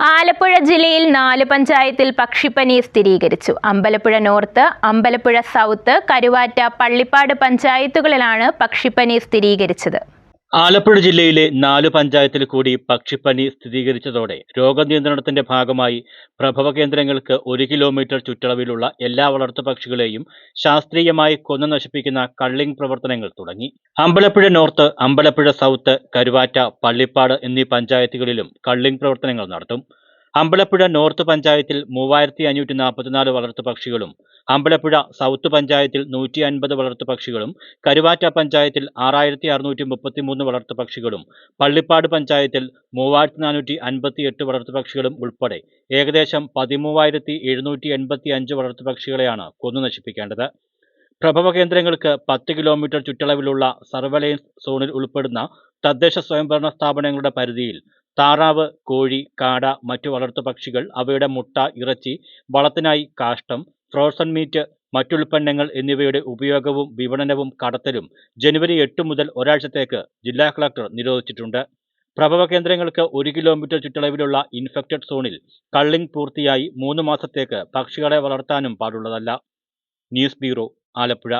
ആലപ്പുഴ ജില്ലയിൽ നാല് പഞ്ചായത്തിൽ പക്ഷിപ്പനി സ്ഥിരീകരിച്ചു. അമ്പലപ്പുഴ നോർത്ത് അമ്പലപ്പുഴ സൗത്ത് കരുവാറ്റ പള്ളിപ്പാട് പഞ്ചായത്തുകളിലാണ് പക്ഷിപ്പനി സ്ഥിരീകരിച്ചത്. ആലപ്പുഴ ജില്ലയിലെ നാല് പഞ്ചായത്തിൽ കൂടി പക്ഷിപ്പനി സ്ഥിരീകരിച്ചതോടെ രോഗനിയന്ത്രണത്തിന്റെ ഭാഗമായി പ്രഭവ കേന്ദ്രങ്ങൾക്ക് ഒരു കിലോമീറ്റർ ചുറ്റളവിലുള്ള എല്ലാ വളർത്തുപക്ഷികളെയും ശാസ്ത്രീയമായി കൊന്നു നശിപ്പിക്കുന്ന കള്ളിംഗ് പ്രവർത്തനങ്ങൾ തുടങ്ങി. അമ്പലപ്പുഴ നോർത്ത് അമ്പലപ്പുഴ സൗത്ത് കരുവാറ്റ പള്ളിപ്പാട് എന്നീ പഞ്ചായത്തുകളിലും കള്ളിംഗ് പ്രവർത്തനങ്ങൾ നടത്തും. അമ്പലപ്പുഴ നോർത്ത് പഞ്ചായത്തിൽ മൂവായിരത്തി അഞ്ഞൂറ്റി നാൽപ്പത്തിനാല് വളർത്തുപക്ഷികളും അമ്പലപ്പുഴ സൗത്ത് പഞ്ചായത്തിൽ നൂറ്റി അൻപത് വളർത്തുപക്ഷികളും കരുവാറ്റ പഞ്ചായത്തിൽ ആറായിരത്തി അറുന്നൂറ്റി മുപ്പത്തിമൂന്ന് വളർത്തുപക്ഷികളും പള്ളിപ്പാട് പഞ്ചായത്തിൽ മൂവായിരത്തി നാനൂറ്റി അൻപത്തി എട്ട് വളർത്തുപക്ഷികളും ഉൾപ്പെടെ ഏകദേശം പതിമൂവായിരത്തി എഴുന്നൂറ്റി എൺപത്തി അഞ്ച് വളർത്തുപക്ഷികളെയാണ് കൊന്നു നശിപ്പിക്കേണ്ടത് പ്രഭവ കേന്ദ്രങ്ങൾക്ക് പത്ത് കിലോമീറ്റർ ചുറ്റളവിലുള്ള സർവലയൻസ് സോണിൽ ഉൾപ്പെടുന്ന തദ്ദേശ സ്വയംഭരണ സ്ഥാപനങ്ങളുടെ പരിധിയിൽ താറാവ് കോഴി കാട മറ്റു വളർത്തുപക്ഷികൾ അവയുടെ മുട്ട ഇറച്ചി വളത്തിനായി കാഷ്ടം ഫ്രോസൺ മീറ്റ് മറ്റുൽപ്പന്നങ്ങൾ എന്നിവയുടെ ഉപയോഗവും വിപണനവും കടത്തലും ജനുവരി എട്ട് മുതൽ ഒരാഴ്ചത്തേക്ക് ജില്ലാ കളക്ടർ നിരോധിച്ചിട്ടുണ്ട്. പ്രഭവ കേന്ദ്രങ്ങൾക്ക് ഒരു കിലോമീറ്റർ ചുറ്റളവിലുള്ള ഇൻഫെക്റ്റഡ് സോണിൽ കള്ളിംഗ് പൂർത്തിയായി മൂന്ന് മാസത്തേക്ക് പക്ഷികളെ വളർത്താനും പാടുള്ളതല്ല. News bureau Alappuzha.